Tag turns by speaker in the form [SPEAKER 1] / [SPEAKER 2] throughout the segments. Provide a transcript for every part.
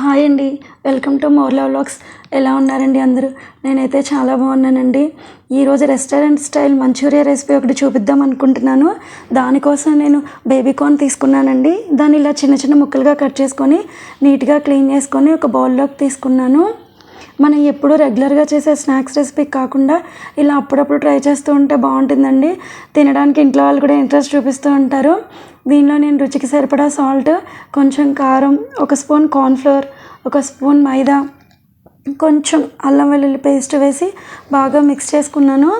[SPEAKER 1] Hi అండి. Welcome to Morla vlogs ఎలా ఉన్నారండి అందరూ? నేనైతే చాలా బాగున్నానండి. ఈరోజు రెస్టారెంట్ స్టైల్ మంచూరియా రెసిపీ ఒకటి చూపిద్దాం అనుకుంటున్నాను. దానికోసం నేను బేబీ కార్న్ తీసుకున్నానండి. దాన్ని ఇలా చిన్న చిన్న ముక్కలుగా కట్ చేసుకొని నీట్గా క్లీన్ చేసుకొని ఒక బౌల్లోకి తీసుకున్నాను. మనం ఎప్పుడూ రెగ్యులర్గా చేసే స్నాక్స్ రెసిపీ కాకుండా ఇలా అప్పుడప్పుడు ట్రై చేస్తూ ఉంటే బాగుంటుందండి. తినడానికి ఇంట్లో వాళ్ళు కూడా ఇంట్రెస్ట్ చూపిస్తూ ఉంటారు. దీనిలో నేను రుచికి సరిపడా సాల్ట్ కొంచెం కారం ఒక స్పూన్ కార్న్ఫ్లోర్ ఒక స్పూన్ మైదా కొంచెం అల్లం వెల్లుల్లి పేస్ట్ వేసి బాగా మిక్స్ చేసుకున్నాను.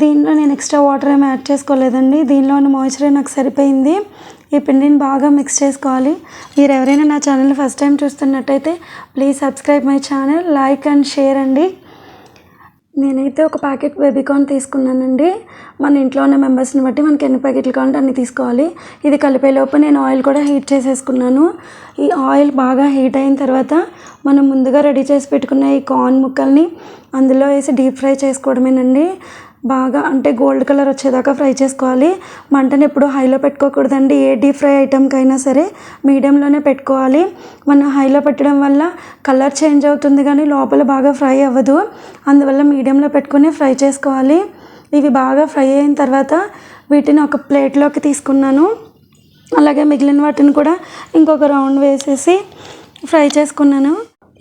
[SPEAKER 1] దీనిలో నేను ఎక్స్ట్రా వాటర్ ఏమి యాడ్ చేసుకోలేదండి. దీనిలోని మాయిశ్చర్ నాకు సరిపోయింది. ఈ పిండిని బాగా మిక్స్ చేసుకోవాలి. మీరు ఎవరైనా నా ఛానల్ ఫస్ట్ టైం చూస్తున్నట్టయితే please subscribe my channel like and share అండి. నేనైతే ఒక ప్యాకెట్ బేబీకార్న్ తీసుకున్నానండి. మన ఇంట్లో ఉన్న మెంబర్స్ని బట్టి మనకి ఎన్ని ప్యాకెట్లు కావాలంటే అన్ని తీసుకోవాలి. ఇది కలిపేలోపు నేను ఆయిల్ కూడా హీట్ చేసేసుకున్నాను. ఈ ఆయిల్ బాగా హీట్ అయిన తర్వాత మనం ముందుగా రెడీ చేసి పెట్టుకున్న ఈ కార్న్ ముక్కల్ని అందులో వేసి డీప్ ఫ్రై చేసుకోవడమేనండి. బాగా అంటే గోల్డ్ కలర్ వచ్చేదాకా ఫ్రై చేసుకోవాలి. మంటను ఎప్పుడు హైలో పెట్టుకోకూడదండి. ఏ డీప్ ఫ్రై ఐటెంకి అయినా సరే మీడియంలోనే పెట్టుకోవాలి. మనం హైలో పెట్టడం వల్ల కలర్ చేంజ్ అవుతుంది కానీ లోపల బాగా ఫ్రై అవ్వదు. అందువల్ల మీడియంలో పెట్టుకొని ఫ్రై చేసుకోవాలి. ఇవి బాగా ఫ్రై అయిన తర్వాత వీటిని ఒక ప్లేట్లోకి తీసుకున్నాను. అలాగే మిగిలిన వాటిని కూడా ఇంకొక రౌండ్ వేసేసి ఫ్రై చేసుకున్నాను.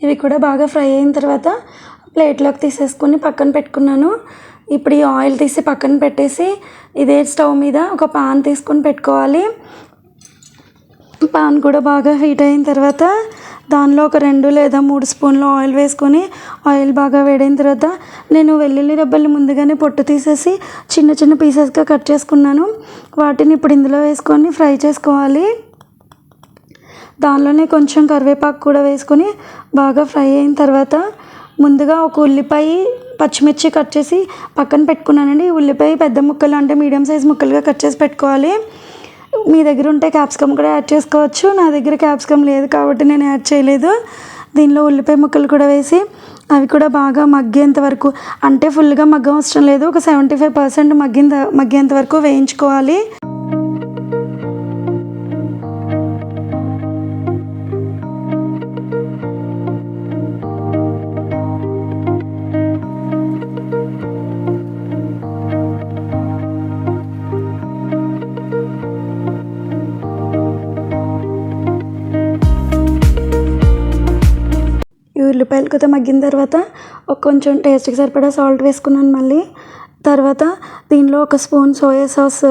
[SPEAKER 1] ఇవి కూడా బాగా ఫ్రై అయిన తర్వాత ప్లేట్లోకి తీసేసుకొని పక్కన పెట్టుకున్నాను. ఇప్పుడు ఈ ఆయిల్ తీసి పక్కన పెట్టేసి ఇదే స్టవ్ మీద ఒక పాన్ తీసుకొని పెట్టుకోవాలి. పాన్ కూడా బాగా హీట్ అయిన తర్వాత దానిలో ఒక రెండు లేదా మూడు స్పూన్లు ఆయిల్ వేసుకొని ఆయిల్ బాగా వేడైన తర్వాత నేను వెల్లుల్లి రెబ్బల్ని ముందుగానే పొట్టు తీసేసి చిన్న చిన్న పీసెస్గా కట్ చేసుకున్నాను. వాటిని ఇప్పుడు ఇందులో వేసుకొని ఫ్రై చేసుకోవాలి. దానిలోనే కొంచెం కరివేపాకు కూడా వేసుకొని బాగా ఫ్రై అయిన తర్వాత ముందుగా ఒక ఉల్లిపాయ పచ్చిమిర్చి కట్ చేసి పక్కన పెట్టుకున్నానండి. ఉల్లిపాయ పెద్ద ముక్కలు అంటే మీడియం సైజ్ ముక్కలుగా కట్ చేసి పెట్టుకోవాలి. మీ దగ్గర ఉంటే క్యాప్సికమ్ కూడా యాడ్ చేసుకోవచ్చు. నా దగ్గర క్యాప్సికమ్ లేదు కాబట్టి నేను యాడ్ చేయలేదు. దీనిలో ఉల్లిపాయ ముక్కలు కూడా వేసి అవి కూడా బాగా మగ్గేంత వరకు అంటే ఫుల్గా మగ్గం అవసరం లేదు. ఒక సెవెంటీ ఫైవ్ పర్సెంట్ మగ్గిన మగ్గేంత వరకు వేయించుకోవాలి. ఉల్లిపాయలు కొద్దిగా మగ్గిన తర్వాత ఒక కొంచెం టేస్ట్కి సరిపడా సాల్ట్ వేసుకున్నాను మళ్ళీ. తర్వాత దీనిలో ఒక స్పూన్ సోయా సాస్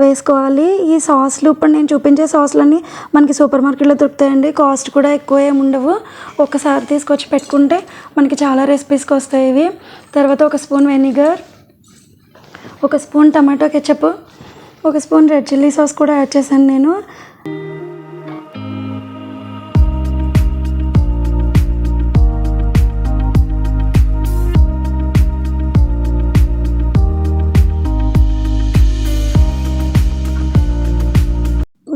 [SPEAKER 1] వేసుకోవాలి. ఈ సాస్లు ఇప్పుడు నేను చూపించే సాస్లన్నీ మనకి సూపర్ మార్కెట్లో దొరుకుతాయండి. కాస్ట్ కూడా ఎక్కువ ఏమి ఉండవు. ఒకసారి తీసుకొచ్చి పెట్టుకుంటే మనకి చాలా రెసిపీస్కి వస్తాయి ఇవి. తర్వాత ఒక స్పూన్ వెనిగర్ ఒక స్పూన్ టమాటో కెచప్ ఒక స్పూన్ రెడ్ చిల్లీ సాస్ కూడా యాడ్ చేశాను నేను.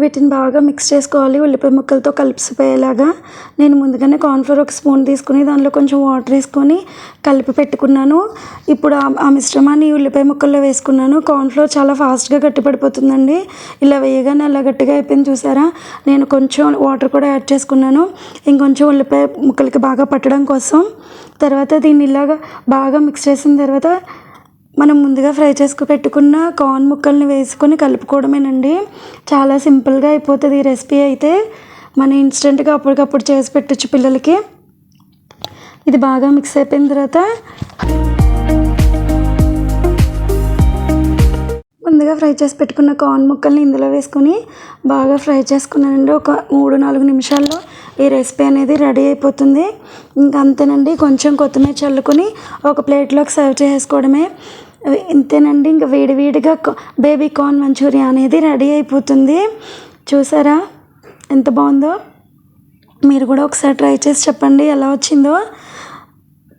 [SPEAKER 1] వీటిని బాగా మిక్స్ చేసుకోవాలి. ఉల్లిపాయ ముక్కలతో కలిసిపోయేలాగా నేను ముందుగానే కార్న్ఫ్లోర్ ఒక స్పూన్ తీసుకుని దానిలో కొంచెం వాటర్ వేసుకొని కలిపి పెట్టుకున్నాను. ఇప్పుడు ఆ- ఆ మిశ్రమాన్ని ఉల్లిపాయ ముక్కల్లో వేసుకున్నాను. కార్న్ఫ్లోర్ చాలా ఫాస్ట్గా గట్టిపడిపోతుందండి. ఇలా వేయగానే అలా గట్టిగా అయిపోయింది చూసారా? నేను కొంచెం వాటర్ కూడా యాడ్ చేసుకున్నాను. ఇంకొంచెం ఉల్లిపాయ ముక్కలకి బాగా పట్టడం కోసం. తర్వాత దీన్ని ఇలాగా బాగా మిక్స్ చేసిన తర్వాత మనం ముందుగా ఫ్రై చేసుకు పెట్టుకున్న కార్న్ ముక్కల్ని వేసుకొని కలుపుకోవడమేనండి. చాలా సింపుల్గా అయిపోతుంది ఈ రెసిపీ అయితే. మనం ఇన్స్టెంట్గా అప్పటికప్పుడు చేసి పెట్టచ్చు పిల్లలకి. ఇది బాగా మిక్స్ అయిపోయిన తర్వాత ముందుగా ఫ్రై చేసి పెట్టుకున్న కార్న్ ముక్కల్ని ఇందులో వేసుకొని బాగా ఫ్రై చేసుకున్నానండి. ఒక మూడు నాలుగు నిమిషాల్లో ఈ రెసిపీ అనేది రెడీ అయిపోతుంది. ఇంకంతేనండి కొంచెం కొత్తిమీర చల్లుకొని ఒక ప్లేట్లోకి సర్వ్ చేసుకోవడమే ఇంతేనండి ఇంకా వేడివేడిగా బేబీ కార్న్ మంచూరియా అనేది రెడీ అయిపోతుంది. చూసారా? ఎంత బాగుందో? మీరు కూడా ఒకసారి ట్రై చేసి చెప్పండి ఎలా వచ్చిందో.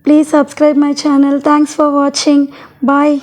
[SPEAKER 1] Please subscribe my channel. Thanks for watching. Bye.